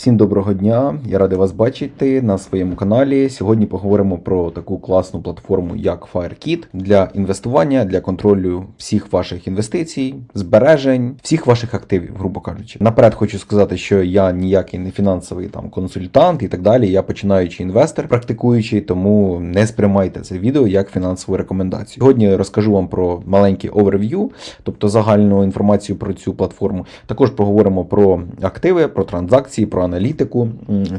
Всім доброго дня! Я радий вас бачити на своєму каналі. Сьогодні поговоримо про таку класну платформу, як FireKit для інвестування, для контролю всіх ваших інвестицій, збережень, всіх ваших активів, грубо кажучи. Наперед хочу сказати, що я ніякий не фінансовий там консультант і так далі. Я починаючий інвестор, практикуючий, тому не сприймайте це відео як фінансову рекомендацію. Сьогодні розкажу вам про маленький оверв'ю, тобто загальну інформацію про цю платформу. Також поговоримо про активи, про транзакції, про аналітику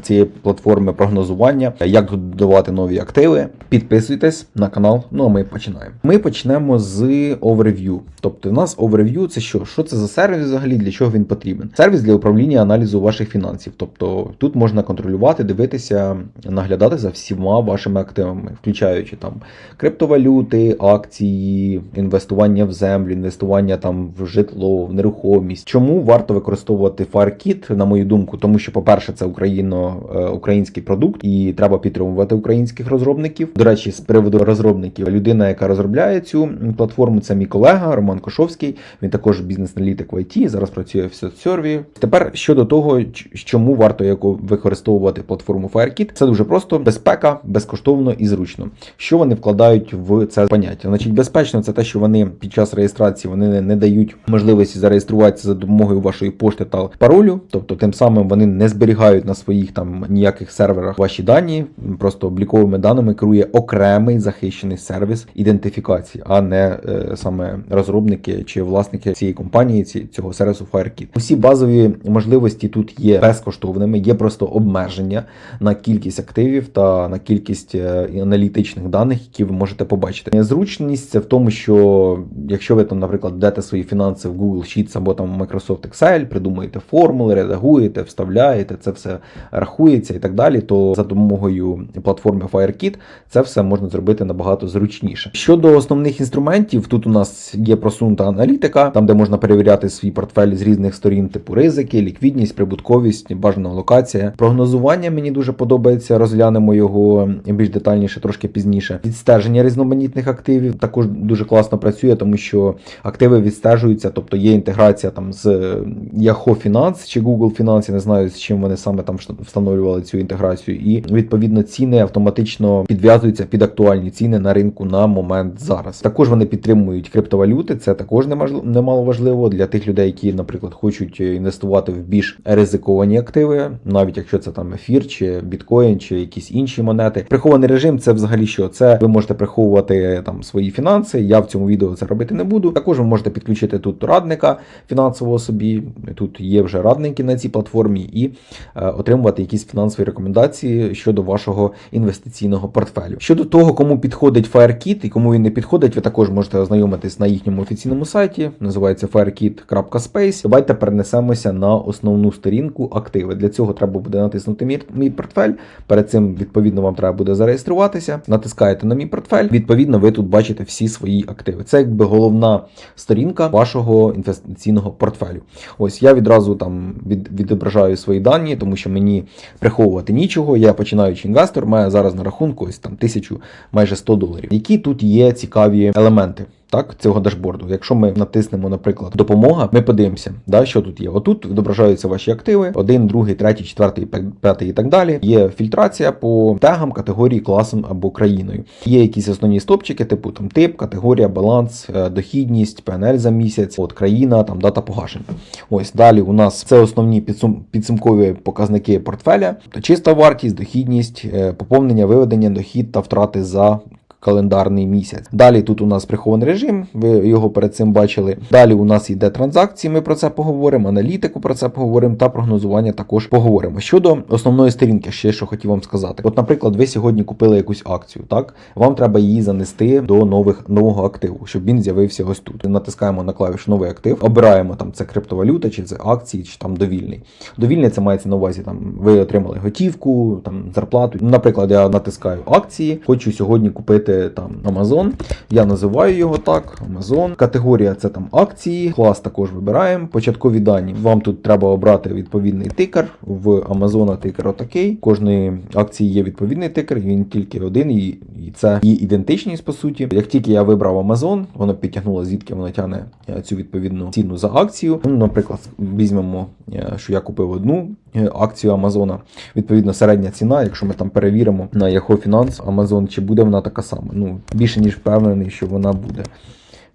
цієї платформи, прогнозування, як додавати нові активи. Підписуйтесь на канал. Ну а ми починаємо. Ми почнемо з оверв'ю. Тобто, у нас оверв'ю це що? Що це за сервіс взагалі? Для чого він потрібен? Сервіс для управління аналізу ваших фінансів. Тобто тут можна контролювати, дивитися, наглядати за всіма вашими активами, включаючи там криптовалюти, акції, інвестування в землю, інвестування там в житло, в нерухомість. Чому варто використовувати FireKit, на мою думку, тому що, по-перше, це україно, е, український продукт, і треба підтримувати українських розробників. До речі, з приводу розробників, людина, яка розробляє цю платформу, це мій колега Роман Кошовський. Він також бізнес-аналітик в IT, зараз працює в соцсерві. Тепер щодо того, чому варто яку використовувати платформу FireKit, це дуже просто безпека, безкоштовно і зручно. Що вони вкладають в це поняття? Значить, безпечно це те, що вони під час реєстрації вони не- не дають можливості зареєструватися за допомогою вашої пошти та паролю, тобто тим самим вони не зберігають на своїх там ніяких серверах ваші дані, просто обліковими даними керує окремий захищений сервіс ідентифікації, а не е, саме розробники чи власники цієї компанії, ці, цього сервісу FireKit. Усі базові можливості тут є безкоштовними, є просто обмеження на кількість активів та на кількість е, аналітичних даних, які ви можете побачити. Зручність це в тому, що якщо ви там, наприклад, дете свої фінанси в Google Sheets або там Microsoft Excel, придумуєте формули, редагуєте, вставляєте, це все рахується і так далі, то за допомогою платформи FireKit це все можна зробити набагато зручніше. Щодо основних інструментів, тут у нас є просунута аналітика, там де можна перевіряти свій портфель з різних сторін, типу ризики, ліквідність, прибутковість, бажана локація. Прогнозування мені дуже подобається. Розглянемо його більш детальніше трошки пізніше. Відстеження різноманітних активів також дуже класно працює, тому що активи відстежуються, тобто є інтеграція там з Yahoo Finance чи Google Finance, я не знаю з чим вони саме там встановлювали цю інтеграцію, і відповідно ціни автоматично підв'язуються під актуальні ціни на ринку на момент зараз. Також вони підтримують криптовалюти. Це також немало важливо для тих людей, які, наприклад, хочуть інвестувати в більш ризиковані активи, навіть якщо це там ефір чи біткоін, чи якісь інші монети. Прихований режим це взагалі що? Це ви можете приховувати там свої фінанси. Я в цьому відео це робити не буду. Також ви можете підключити тут радника фінансового собі. Тут є вже радники на цій платформі, і е, отримувати якісь фінансові рекомендації щодо вашого інвестиційного портфелю. Щодо того, кому підходить FireKit і кому він не підходить, ви також можете ознайомитись на їхньому офіційному сайті. Називається firekit.space. Давайте перенесемося на основну сторінку активи. Для цього треба буде натиснути мій, мій портфель. Перед цим відповідно вам треба буде зареєструватися. Натискаєте на мій портфель. Відповідно, ви тут бачите всі свої активи. Це якби головна сторінка вашого інвестиційного портфелю. Ось я відразу там від, відображаю свої дані, тому що мені приховувати нічого. Я починаючий інвестор, маю зараз на рахунку ось там тисячу майже 100 доларів. Які тут є цікаві елементи? Так, цього дашборду. Якщо ми натиснемо, наприклад, допомога, ми подивимося, да, що тут є. Отут відображаються ваші активи: один, другий, третій, четвертий, п'ятий і так далі. Є фільтрація по тегам, категорії, класам або країною. Є якісь основні стопчики, типу там тип, категорія, баланс, е, дохідність, ПНЛ за місяць, от країна, там дата погашення. Ось далі у нас це основні підсум, підсумкові показники портфеля, чиста вартість, дохідність, е, поповнення, виведення, дохід та втрати за. Календарний місяць. Далі тут у нас прихований режим, ви його перед цим бачили. Далі у нас йде транзакції, ми про це поговоримо, аналітику про це поговоримо та прогнозування також поговоримо. Щодо основної сторінки, ще що хотів вам сказати. От, наприклад, ви сьогодні купили якусь акцію, так? Вам треба її занести до нових нового активу, щоб він з'явився ось тут. Натискаємо на клавішу новий актив, обираємо там це криптовалюта, чи це акції, чи там довільний. Довільний це мається на увазі. Там ви отримали готівку, там зарплату. Наприклад, я натискаю акції, хочу сьогодні купити там Amazon. Я називаю його так, Amazon. Категорія це там акції. Клас також вибираємо. Початкові дані. Вам тут треба обрати відповідний тикер. В Amazon тикер отакий. Кожної акції є відповідний тикер, він тільки один, і, це її ідентичність по суті. Як тільки я вибрав Amazon, воно підтягнуло звідки воно тягне е, цю відповідну ціну за акцію. Ну, наприклад, візьмемо, е, що я купив одну акцію Амазона. Відповідно, середня ціна, якщо ми там перевіримо на Yahoo Finance Amazon, чи буде вона така сама. Ну, більше ніж впевнений, що вона буде.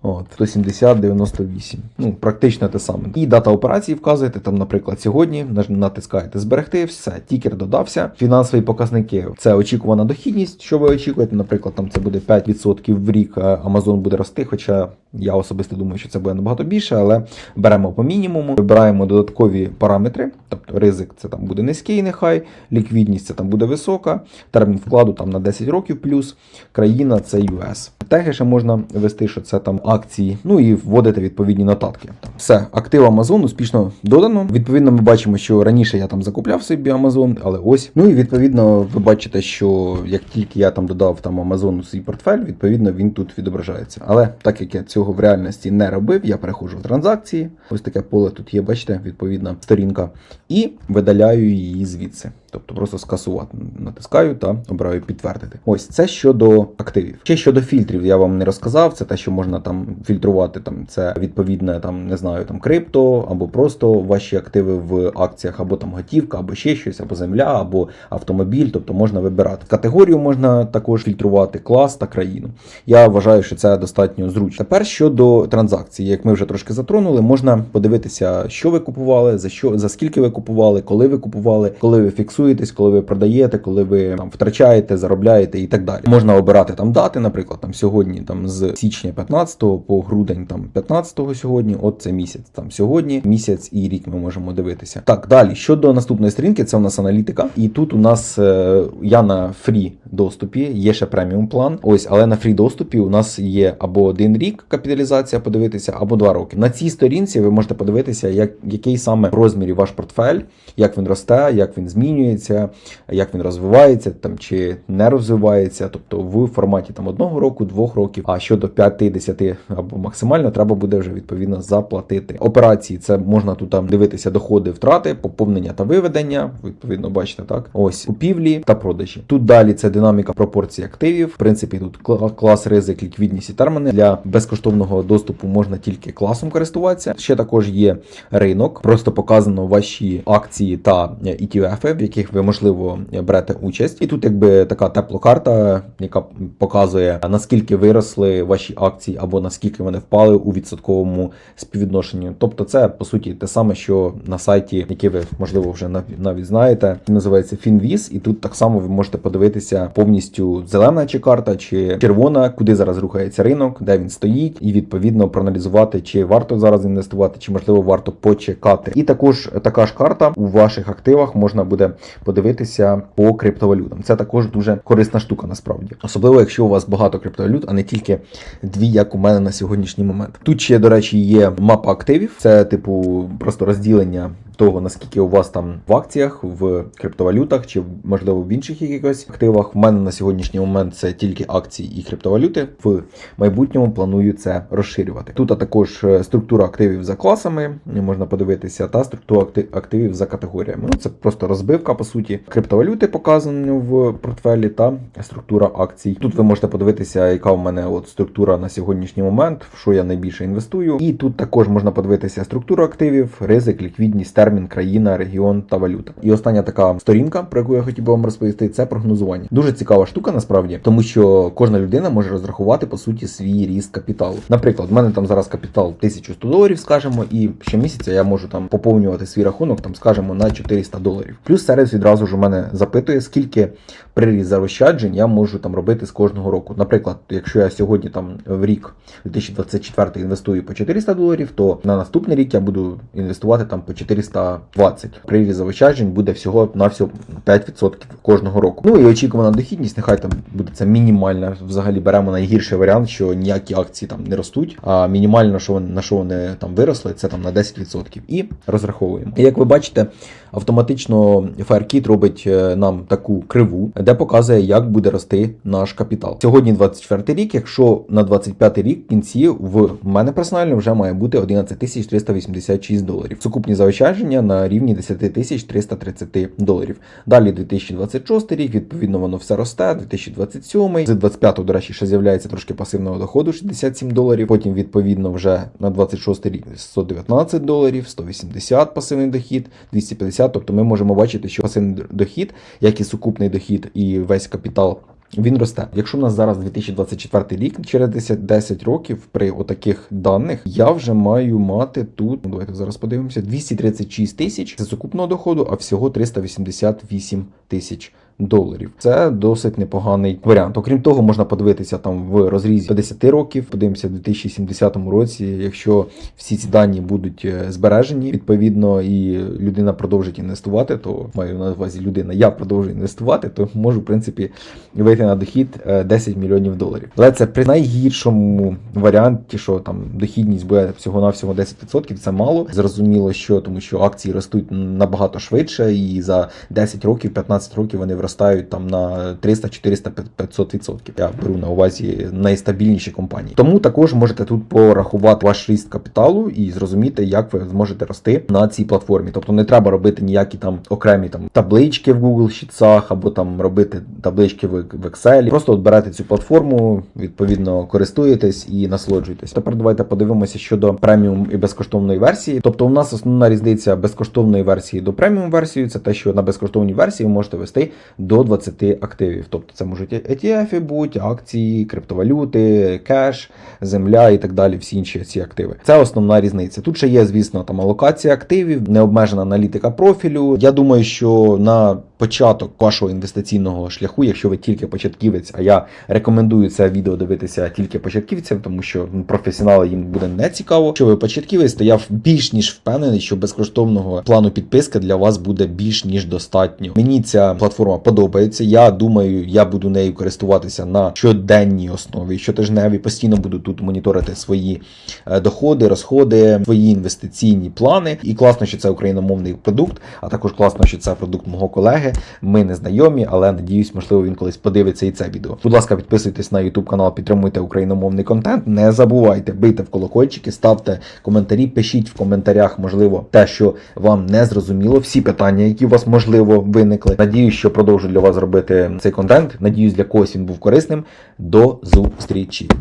От, 170, 98. Ну, практично те саме. І дата операції вказуєте, там, наприклад, сьогодні натискаєте зберегти, все, тікер додався. Фінансові показники це очікувана дохідність, що ви очікуєте. Наприклад, там це буде 5% в рік, Amazon буде рости. Хоча я особисто думаю, що це буде набагато більше, але беремо по мінімуму, вибираємо додаткові параметри, тобто ризик це там буде низький, нехай, ліквідність це там буде висока, термін вкладу там на 10 років плюс, країна це US. Теги ще можна ввести, що це там акції, ну і вводити відповідні нотатки. Все, актив Amazon успішно додано. Відповідно, ми бачимо, що раніше я там закупляв собі Amazon, але ось. Ну і відповідно, ви бачите, що як тільки я там додав там Amazon у свій портфель, відповідно він тут відображається. Але так як я цього в реальності не робив, я переходжу в транзакції. Ось таке поле тут є, бачите, відповідна сторінка, і видаляю її звідси. Тобто просто скасувати натискаю та обираю підтвердити. Ось це щодо активів. Ще щодо фільтрів я вам не розказав. Це те, що можна там фільтрувати. Там це відповідне там не знаю, там крипто, або просто ваші активи в акціях, або там готівка, або ще щось, або земля, або автомобіль. Тобто можна вибирати категорію, можна також фільтрувати клас та країну. Я вважаю, що це достатньо зручно. Тепер щодо транзакцій, як ми вже трошки затронули, можна подивитися, що ви купували, за що за скільки ви купували, коли ви купували, коли ви фіксуєтесь, коли ви продаєте, коли ви там втрачаєте, заробляєте і так далі. Можна обирати там дати, наприклад, там сьогодні, там з січня 15 по грудень там 15 сьогодні. От це місяць. Там сьогодні місяць і рік ми можемо дивитися. Так, далі щодо наступної сторінки, це у нас аналітика, і тут у нас е, я на фрі доступі, є ще преміум план. Ось, але на фрі доступі у нас є або один рік капіталізація подивитися, або два роки. На цій сторінці ви можете подивитися, як який саме розмірі ваш портфель, як він росте, як він змінюється, як він розвивається там чи не розвивається, тобто в форматі там одного року, двох років. А щодо 5-10 або максимально треба буде вже відповідно заплатити. Операції це можна тут там дивитися доходи, втрати, поповнення та виведення. Відповідно, бачите, так ось купівлі та продажі. Тут далі це динаміка пропорцій активів. В принципі, тут клас ризик, ліквідність і терміни. Для безкоштовного доступу можна тільки класом користуватися. Ще також є ринок, просто показано ваші акції та е, ETF, в яких ви можливо берете участь. І тут якби така теплокарта, яка показує наскільки виросли ваші акції або наскільки вони впали у відсотковому співвідношенні. Тобто, це по суті те саме, що на сайті, який ви можливо вже нав- навіть знаєте, називається Finviz, і тут так само ви можете подивитися повністю зелена чи карта, чи червона, куди зараз рухається ринок, де він стоїть, і відповідно проаналізувати, чи варто зараз інвестувати, чи можливо варто почекати. І також така ж карта у ваших активах можна буде подивитися по криптовалютам. Це також дуже корисна штука насправді, особливо якщо у вас багато криптовалют, а не тільки дві, як у мене на сьогоднішній момент. Тут ще, до речі, є мапа активів. Це типу просто розділення того, наскільки у вас там в акціях, в криптовалютах, чи можливо в інших якихось активах. В мене на сьогоднішній момент це тільки акції і криптовалюти. В майбутньому планую це розширювати. Тут також е, структура активів за класами, можна подивитися, та структура активів за категоріями. Ну це просто розбивка, по суті, криптовалюти показані в портфелі та структура акцій. Тут ви можете подивитися, яка у мене от структура на сьогоднішній момент, в що я найбільше інвестую. І тут також можна подивитися структуру активів, ризик, ліквідність, термін, країна, регіон та валюта. І остання така сторінка, про яку я хотів би вам розповісти, це прогнозування. Дуже цікава штука насправді, тому що кожна людина може розрахувати по суті свій ріст капіталу. Наприклад, в мене там зараз капітал 1100 доларів, скажімо, і щомісяця я можу там поповнювати свій рахунок, там скажімо, на 400 доларів. Плюс сервіс відразу ж у мене запитує, скільки приріст заощаджень я можу там робити з кожного року. Наприклад, якщо я сьогодні там в рік 2024 інвестую по 400 доларів, то на наступний рік я буду інвестувати там по 420. Приріст заощаджень буде всього на всього 5% кожного року. Ну і очікувана дохідність, нехай там буде це мінімальна. Взагалі беремо найгірший варіант, що ніякі акції там не ростуть, а мінімально, що на що вони там виросли, це там на 10%. І розраховуємо. І як ви бачите, автоматично FireKit робить е, нам таку криву, де показує, як буде рости наш капітал. Сьогодні 24 рік. Якщо на 25 рік кінці в мене персонально вже має бути 11 386 доларів. Сукупні заощадження на рівні 10 330 доларів. Далі 2026 рік, відповідно, воно все росте. 2027, з 25 до речі, ще з'являється трошки пасивного доходу 67 108 доларів. Потім, відповідно, вже на 26 рік 119 доларів, 180 пасивний дохід, 250. Тобто ми можемо бачити, що пасивний дохід, як і сукупний дохід, і весь капітал. Він росте. Якщо в нас зараз 2024 рік, через 10, 10 років при отаких даних я вже маю мати тут. Ну, давайте зараз подивимося: 236 тисяч це сукупного доходу, а всього 388 тисяч. Доларів це досить непоганий варіант. Окрім того, можна подивитися там в розрізі 50 років. Подивимося в 2070 році. Якщо всі ці дані будуть е, збережені, відповідно, і людина продовжить інвестувати, то маю на увазі людина. Я продовжую інвестувати, то можу в принципі вийти на дохід е, 10 мільйонів доларів. Але це при найгіршому варіанті, що там дохідність буде всього навсього 10%, це мало. Зрозуміло, що тому що акції ростуть набагато швидше, і за 10 років, 15 років вони виростають там на 300, 400, 500%. Я беру на увазі найстабільніші компанії. Тому також можете тут порахувати ваш ріст капіталу і зрозуміти, як ви зможете рости на цій платформі. Тобто не треба робити ніякі там окремі там таблички в Google Sheets'ах або там робити таблички в Excel. Просто от берете цю платформу, відповідно користуєтесь і насолоджуєтесь. Тепер давайте подивимося щодо преміум і безкоштовної версії. Тобто, у нас основна різниця безкоштовної версії до преміум версії це те, що на безкоштовній версії ви можете вести до 20 активів. Тобто це можуть ETF бути, акції, криптовалюти, кеш, земля і так далі. Всі інші ці активи. Це основна різниця. Тут ще є, звісно, там алокація активів, необмежена аналітика профілю. Я думаю, що на початок вашого інвестиційного шляху, якщо ви тільки початківець, а я рекомендую це відео дивитися тільки початківцям, тому що ну, професіонали їм буде не цікаво. Якщо ви початківець, то я більш ніж впевнений, що безкоштовного плану підписки для вас буде більш ніж достатньо. Мені ця платформа подобається. Я думаю, я буду нею користуватися на щоденній основі, щотижневій. Постійно буду тут моніторити свої е, доходи, розходи, свої інвестиційні плани. І класно, що це україномовний продукт, а також класно, що це продукт мого колеги. Ми не знайомі, але надіюсь, можливо, він колись подивиться і це відео. Будь ласка, підписуйтесь на YouTube канал, підтримуйте україномовний контент. Не забувайте бийте в колокольчики, ставте коментарі, пишіть в коментарях, можливо, те, що вам не зрозуміло, всі питання, які у вас можливо виникли. Надіюсь, що продовжу для вас робити цей контент. Надіюсь, для когось він був корисним. До зустрічі.